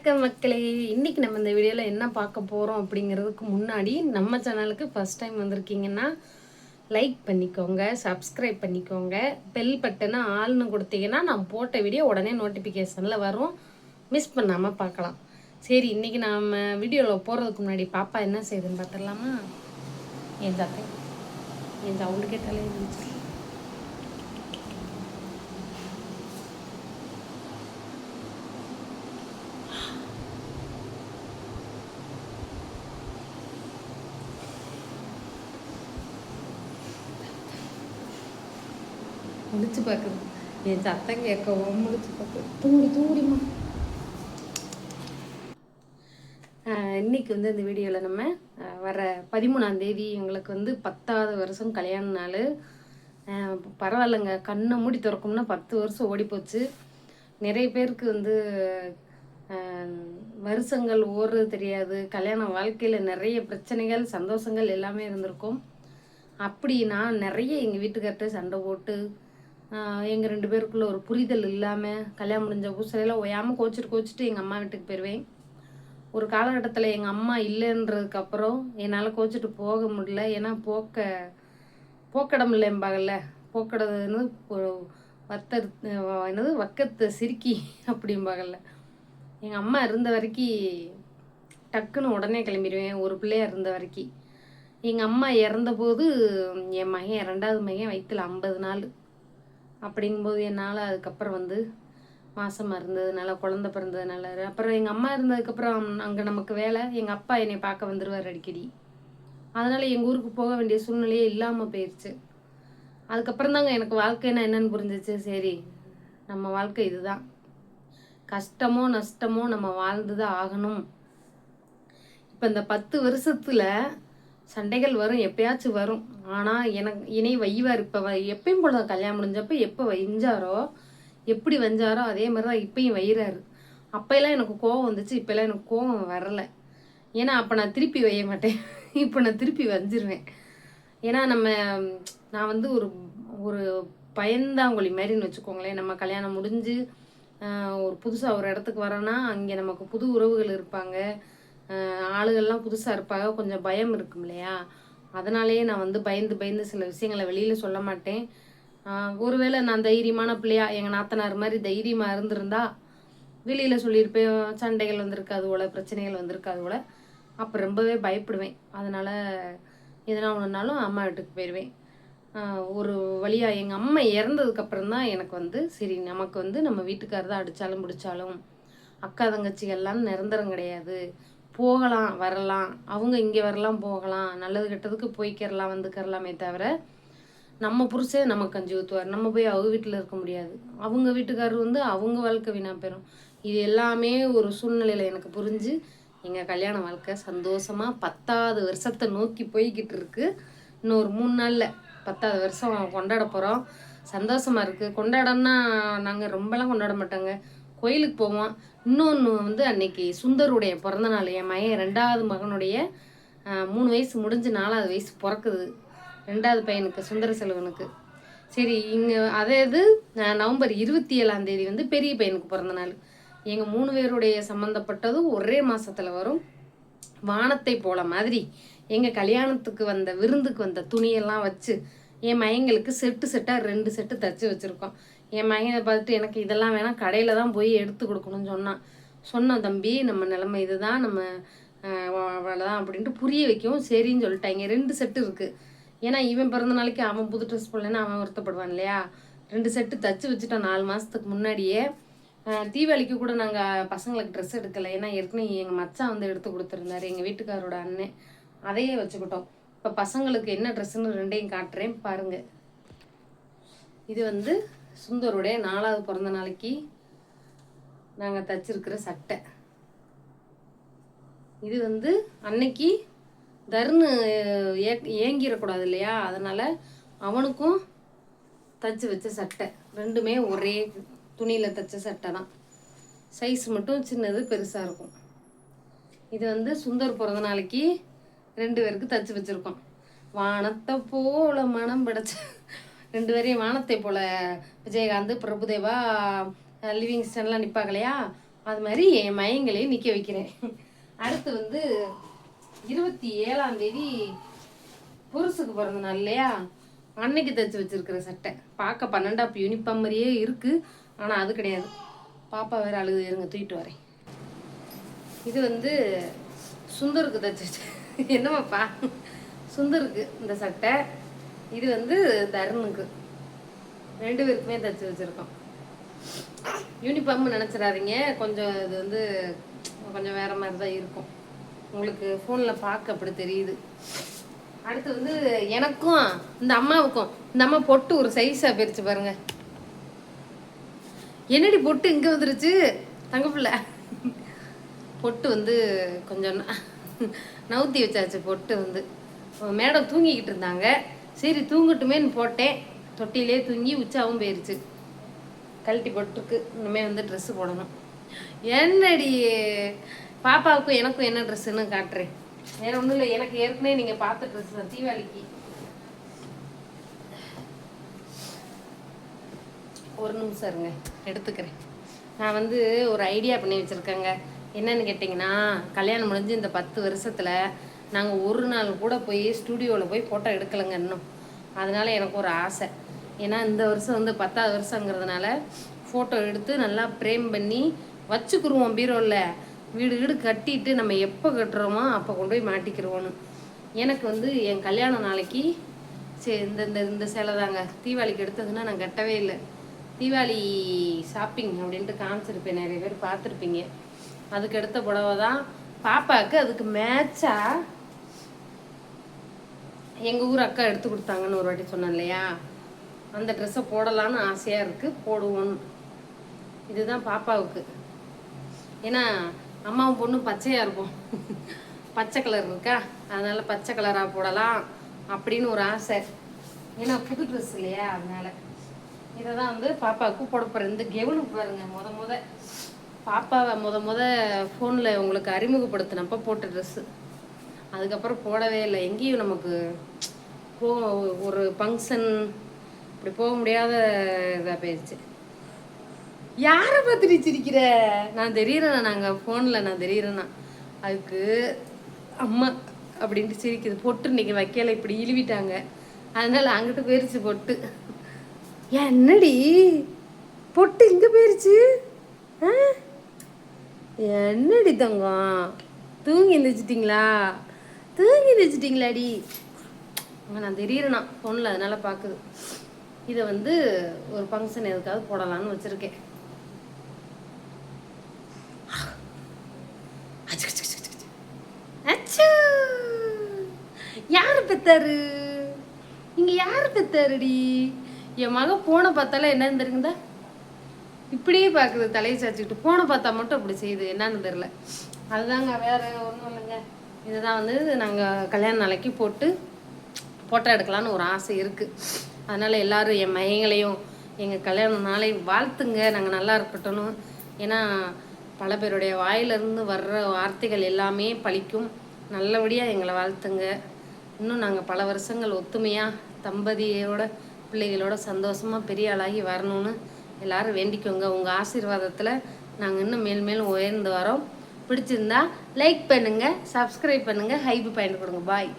வணக்கம் மக்களே. இன்னைக்கு நம்ம இந்த வீடியோவில் என்ன பார்க்க போகிறோம் அப்படிங்கிறதுக்கு முன்னாடி நம்ம சேனலுக்கு ஃபர்ஸ்ட் டைம் வந்திருக்கீங்கன்னா லைக் பண்ணிக்கோங்க சப்ஸ்கிரைப் பண்ணிக்கோங்க பெல் பட்டனை ஆள்னு கொடுத்தீங்கன்னா நான் போட்ட வீடியோ உடனே நோட்டிஃபிகேஷனில் வரும். மிஸ் பண்ணாமல் பார்க்கலாம். சரி இன்னைக்கு நம்ம வீடியோவில் போகிறதுக்கு முன்னாடி பாப்பா என்ன செய்யுதுன்னு பார்த்துடலாமா என் தாத்தா என் சவுண்டு கேட்டாலே இருந்துச்சு முடிச்சு பார்க்குது என் சத்தம் கேட்கவும் முடிச்சு பார்க்குது தூடி தூடிமா இன்னைக்கு வந்து இந்த வீடியோவில் நம்ம வர பதிமூணாம் தேதி எங்களுக்கு வந்து பத்தாவது வருஷம் கல்யாண நாள். பரவாயில்லைங்க. கண்ணை மூடி திறக்கும்னா பத்து வருஷம் ஓடி போச்சு. நிறைய பேருக்கு வந்து வருஷங்கள் ஓடுறது தெரியாது. கல்யாண வாழ்க்கையில் நிறைய பிரச்சனைகள் சந்தோஷங்கள் எல்லாமே இருந்திருக்கும். அப்படி நான் நிறைய எங்கள் வீட்டுக்கார்ட்ட சண்டை போட்டு எங்கள் ரெண்டு பேருக்குள்ள ஒரு புரிதல் இல்லாமல் கல்யாணம் முடிஞ்ச புதுசில் ஓயாமல் கோச்சிட்டு கோச்சிட்டு எங்கள் அம்மா வீட்டுக்கு போயிடுவேன் ஒரு காலகட்டத்தில் எங்கள் அம்மா இல்லைன்றதுக்கப்புறம் என்னால் கோச்சிட்டு போக முடியல. ஏன்னா போக்க போக்கடம் இல்லைம்பாங்கல்ல போக்கடதுன்னு ஒரு வத்த என்னது வக்கத்தை சிரிக்கி அப்படிம்பாங்கல்ல எங்கள் அம்மா இருந்த வரைக்கும் டக்குன்னு உடனே கிளம்பிடுவேன். ஒரு பிள்ளையாக இருந்த வரைக்கும் எங்கள் அம்மா இறந்தபோது என் மகன் ரெண்டாவது மகன் வயிற்றுல ஐம்பது நாள். அப்படிங்கும்போது என்னால் அதுக்கப்புறம் வந்து மாசமாக இருந்ததுனால குழந்த பிறந்ததுனால அப்புறம் எங்கள் அம்மா இருந்ததுக்கப்புறம் அங்கே நமக்கு வேலை எங்கள் அப்பா என்னை பார்க்க வந்துடுவார் அடிக்கடி. அதனால் எங்கள் ஊருக்கு போக வேண்டிய சூழ்நிலையே இல்லாமல் போயிடுச்சு அதுக்கப்புறம் தாங்க எனக்கு வாழ்க்கைன்னா என்னன்னு புரிஞ்சிச்சு. சரி நம்ம வாழ்க்கை இதுதான். கஷ்டமோ நஷ்டமோ நம்ம வாழ்ந்து தான் ஆகணும். இப்போ இந்த பத்து வருஷத்தில் சண்டைகள் வரும் எப்பயாச்சும் வரும். ஆனால் எனக்கு இணை வைவார் இப்போ எப்பயும் போல தான் கல்யாணம் முடிஞ்சப்போ எப்போ வைஞ்சாரோ எப்படி வஞ்சாரோ அதே மாதிரி தான் இப்பயும் வைகிறாரு அப்போயெல்லாம் எனக்கு கோவம் வந்துச்சு இப்போல்லாம் எனக்கு கோவம் வரலை. ஏன்னா அப்போ நான் திருப்பி வைய மாட்டேன். இப்போ நான் திருப்பி வஞ்சிருவேன். ஏன்னா நம்ம நான் வந்து ஒரு ஒரு பயந்தாங்கொழி மாதிரின்னு வச்சுக்கோங்களேன். நம்ம கல்யாணம் முடிஞ்சு ஒரு புதுசாக ஒரு இடத்துக்கு வரோன்னா அங்கே நமக்கு புது உறவுகள் இருப்பாங்க. ஆளுகள்லாம் புதுசாக இருப்பாங்க. கொஞ்சம் பயம் இருக்கும் இல்லையா? அதனாலேயே நான் வந்து பயந்து பயந்து சில விஷயங்களை வெளியில் சொல்ல மாட்டேன். ஒருவேளை நான் தைரியமான பிள்ளையா எங்கள் நாத்தனார் மாதிரி தைரியமாக இருந்திருந்தா வெளியில் சொல்லியிருப்பேன் சண்டைகள் வந்திருக்காது போல பிரச்சனைகள் வந்திருக்காது போல அப்போ ரொம்பவே பயப்படுவேன். அதனால் எதனா ஒன்றுனாலும் அம்மா வீட்டுக்கு போயிடுவேன் ஒரு வழியாக எங்கள் அம்மா இறந்ததுக்கப்புறம் தான் எனக்கு வந்து சரி நமக்கு வந்து நம்ம வீட்டுக்காரர் தான் அடித்தாலும் பிடிச்சாலும் அக்கா தங்கச்சிகள்லாம் நிரந்தரம் கிடையாது. போகலாம் வரலாம். அவங்க இங்கே வரலாம் போகலாம். நல்லது கெட்டதுக்கு போய்க்கிறலாம் வந்துக்கிறலாமே தவிர நம்ம புருஷே நமக்கு கஞ்சி ஊற்றுவார் நம்ம போய் அவங்க வீட்டில் இருக்க முடியாது. அவங்க வீட்டுக்காரர் வந்து அவங்க வாழ்க்கை வீணாக போயிடும் இது எல்லாமே ஒரு சூழ்நிலையில் எனக்கு புரிஞ்சு எங்கள் கல்யாண வாழ்க்கை சந்தோஷமாக பத்தாவது வருஷத்தை நோக்கி போய்கிட்டு இருக்கு. இன்னும் ஒரு மூணு நாளில் பத்தாவது வருஷம் கொண்டாட போகிறோம் சந்தோஷமாக இருக்குது கொண்டாடன்னா நாங்கள் ரொம்பலாம் கொண்டாட மாட்டோங்க. கோயிலுக்கு போவோம். இன்னொன்று வந்து அன்னைக்கு சுந்தருடைய பிறந்த நாள் என் மகன் ரெண்டாவது மகனுடைய மூணு வயசு முடிஞ்சு நாலாவது வயசு பிறக்குது. ரெண்டாவது பையனுக்கு சுந்தர செல்வனுக்கு. சரி இங்கே அதே இது அஹ், நவம்பர் இருபத்தி ஏழாம் தேதி வந்து பெரிய பையனுக்கு பிறந்த நாள் எங்கள் மூணு பேருடைய சம்மந்தப்பட்டதும் ஒரே மாசத்துல வரும். வானத்தை போல மாதிரி எங்கள் கல்யாணத்துக்கு வந்த விருந்துக்கு வந்த துணியெல்லாம் வச்சு என் மயங்களுக்கு செட்டு செட்டாக ரெண்டு செட்டு தச்சு வச்சுருக்கோம். என் மகனை பார்த்துட்டு எனக்கு இதெல்லாம் வேணாம் கடையில் தான் போய் எடுத்து கொடுக்கணும்னு சொன்னான். சொன்னோம் தம்பி நம்ம நிலமை இதுதான். நம்ம அவ்வளோதான் அப்படின்ட்டு புரிய வைக்கவும் சரின்னு சொல்லிட்டாங்க ரெண்டு செட்டு இருக்குது ஏன்னா இவன் பிறந்த நாளைக்கு அவன் புது ட்ரெஸ் போடலன்னா அவன் வருத்தப்படுவான் இல்லையா? ரெண்டு செட்டு தச்சு வச்சுட்டான் நாலு மாதத்துக்கு முன்னாடியே. தீபாவளிக்கு கூட நாங்கள் பசங்களுக்கு ட்ரெஸ் எடுக்கலை. ஏன்னா ஏற்கனவே எங்கள் மச்சான் வந்து எடுத்து கொடுத்துருந்தாரு. எங்கள் வீட்டுக்காரோட அண்ணன் அதையே வச்சுக்கிட்டோம். இப்போ பசங்களுக்கு என்ன ட்ரெஸ்ஸுன்னு ரெண்டையும் காட்டுறேன். பாருங்கள் இது வந்து சுந்தருடைய நாலாவது பிறந்த நாளைக்கு நாங்கள் தச்சிருக்கிற சட்டை. இது வந்து அன்னைக்கு தர்னு ஏ ஏங்கிடக்கூடாது இல்லையா? அதனால் அவனுக்கும் தச்சு வச்ச சட்டை. ரெண்டுமே ஒரே துணியில் தச்ச சட்டை தான். சைஸ் மட்டும் சின்னது பெருசாக இருக்கும். இது வந்து சுந்தர் பிறந்த நாளைக்கு ரெண்டு பேருக்கு தச்சு வச்சுருக்கோம். வானத்தை போல மனம் படைச்ச ரெண்டு பேரையும் வானத்தை போல விஜயகாந்த் பிரபுதேவா லிவிங் லிவிங்ஸ்டன்லாம் நிற்பாங்க இல்லையா? அது மாதிரி என் மயங்களையும் நிற்க வைக்கிறேன். அடுத்து வந்து இருபத்தி ஏழாம் தேதி புருஷுக்கு பிறந்த நாள் இல்லையா? அன்னைக்கு தைச்சு வச்சிருக்கிற சட்டை. பார்க்க பன்னெண்டாப் யூனிஃபார்ம் மாதிரியே இருக்கு. ஆனால் அது கிடையாது. பாப்பா வேற அழுது. இருங்க தூக்கிட்டு வரேன். இது வந்து சுந்தருக்கு தைச்சு என்னமாப்பா சுந்தருக்கு இந்த சட்டை. இது வந்து தருணுக்கு. ரெண்டு பேருக்குமே தச்சு வச்சிருக்கோம். யூனிஃபார்ம் நினச்சிடாதீங்க. கொஞ்சம் இது வந்து கொஞ்சம் வேற மாதிரி தான் இருக்கும். உங்களுக்கு ஃபோனில் பார்க்க அப்படி தெரியுது. அடுத்து வந்து எனக்கும் இந்த அம்மாவுக்கும் இந்த அம்மா பொட்டு ஒரு சைஸாக பிரிச்சு பாருங்க. என்னடி பொட்டு இங்கே வந்துருச்சு? தங்கப்பிள்ளை பொட்டு வந்து கொஞ்சம் ந- நவுத்தி வச்சாச்சு பொட்டு வந்து. மேடம் தூங்கிக்கிட்டு இருந்தாங்க. சரி தூங்கட்டுமேன்னு போட்டேன். தொட்டிலே தூங்கி உச்சாவும் போயிருச்சு. கழட்டி போட்டுருக்கு. இன்னுமே வந்து ட்ரெஸ்ஸு போடணும். என்னடி? பாப்பாவுக்கும் எனக்கும் என்ன ட்ரெஸ்ஸுன்னு காட்டுறேன். வேற ஒன்றும் இல்லை. எனக்கு ஏற்கனவே நீங்கள் பார்த்த ட்ரெஸ் தான். தீபாவளிக்கு. ஒரு நிமிஷம் இருங்க. எடுத்துக்கிறேன். நான் வந்து ஒரு ஐடியா பண்ணி வச்சுருக்கேங்க. என்னன்னு கேட்டிங்கன்னா கல்யாணம் முடிஞ்சு இந்த பத்து வருஷத்தில் நாங்கள் ஒரு நாள் கூட போய் ஸ்டூடியோவில் போய் ஃபோட்டோ எடுக்கலைங்க இன்னும். அதனால் எனக்கு ஒரு ஆசை. ஏன்னா இந்த வருஷம் வந்து பத்தாவது வருஷங்கிறதுனால ஃபோட்டோ எடுத்து நல்லா ஃப்ரேம் பண்ணி வச்சுக்கிருவோம் பீரோவில் வீடு வீடு கட்டிட்டு நம்ம எப்போ கட்டுறோமோ அப்போ கொண்டு போய் மாட்டிக்கிருவோன்னு எனக்கு வந்து என் கல்யாண நாளைக்கு சரி இந்த இந்த இந்த சேலை தாங்க. தீபாவளிக்கு எடுத்ததுன்னா நான் கட்டவே இல்லை. தீபாவளி ஷாப்பிங் அப்படின்ட்டு காமிச்சிருப்பேன். நிறைய பேர் பார்த்துருப்பீங்க. அதுக்கு எடுத்த புடவை தான் பாப்பாவுக்கு அதுக்கு மேட்சாக எங்கள் ஊர் அக்கா எடுத்து கொடுத்தாங்கன்னு ஒரு வாட்டி சொன்னேன் இல்லையா? அந்த ட்ரெஸ்ஸை போடலான்னு ஆசையாக இருக்குது போடுவோன்னு இதுதான் பாப்பாவுக்கு. ஏன்னா அம்மாவும் பொண்ணும் பச்சையாக இருக்கும் பச்சை கலர் இருக்கா? அதனால் பச்சை கலராக போடலாம் அப்படின்னு ஒரு ஆசை. ஏன்னா புது ட்ரெஸ் இல்லையா அதனால். இதை தான் வந்து பாப்பாவுக்கு போட போகிறேன் இந்த கெவுனு பாருங்க முத முத. பாப்பாவை முத முத ஃபோனில் உங்களுக்கு அறிமுகப்படுத்தினப்போ போட்ட ட்ரெஸ்ஸு அதுக்கப்புறம் போடவே இல்லை. எங்கேயும் நமக்கு போ ஒரு ஃபங்க்ஷன் இப்படி போக முடியாத இதாக போயிடுச்சு. யாரை பார்த்துட்டு சிரிக்கிற? நான் தெரியறேண்ணா நாங்கள் ஃபோனில் நான் தெரியறேண்ணா அதுக்கு அம்மா அப்படின்ட்டு சிரிக்குது. பொட்டு இன்னைக்கு வைக்கல இப்படி இழுவிட்டாங்க. அதனால அங்கிட்டு போயிருச்சு பொட்டு. என்னடி? பொட்டு இங்கே போயிருச்சு? ஆ? என்னடி தங்கம்? தூங்கி எழுந்திரிச்சிட்டிங்களா தூங்கி எழுந்திரிச்சிட்டிங்களாடி நான் தெரியறேண்ணா ஃபோனில் அதனால பார்க்குது இதை வந்து ஒரு ஃபங்க்ஷன் எதுக்காவது போடலான்னு வச்சுருக்கேன். அச்சோ யார் பெத்தாரு? இங்க யார் பெத்தாருடி? என் மக போனை பார்த்தாலே என்னன்னு தெரியுங்கதா இப்படியே பார்க்குது தலையை சாச்சிக்கிட்டு போனை பார்த்தா மட்டும் அப்படி செய்யுது. என்னன்னு தெரில அதுதாங்க வேற ஒன்றும் இல்லைங்க. இதுதான் வந்து நாங்கள் கல்யாண நாளைக்கு போட்டு ஃபோட்டோ எடுக்கலான்னு ஒரு ஆசை இருக்குது அதனால் எல்லாரும் என் மையங்களையும் எங்கள் கல்யாண நாளை வாழ்த்துங்க. நாங்கள் நல்லா இருக்கட்டும்னு. ஏன்னா பல பேருடைய வாயிலிருந்து வர்ற வார்த்தைகள் எல்லாமே பழிக்கும். நல்லபடியாக எங்களை வாழ்த்துங்க. இன்னும் நாங்கள் பல வருஷங்கள் ஒத்துமையாக தம்பதியோட பிள்ளைகளோட சந்தோஷமாக பெரிய ஆளாகி வரணும்னு எல்லாரும் வேண்டிக்கோங்க. உங்கள் ஆசீர்வாதத்தில் நாங்கள் இன்னும் மேல் மேலும் உயர்ந்து வரோம். பிடிச்சிருந்தா லைக் பண்ணுங்கள் சப்ஸ்கிரைப் பண்ணுங்கள் ஹைப் பயன் கொடுங்க பாய்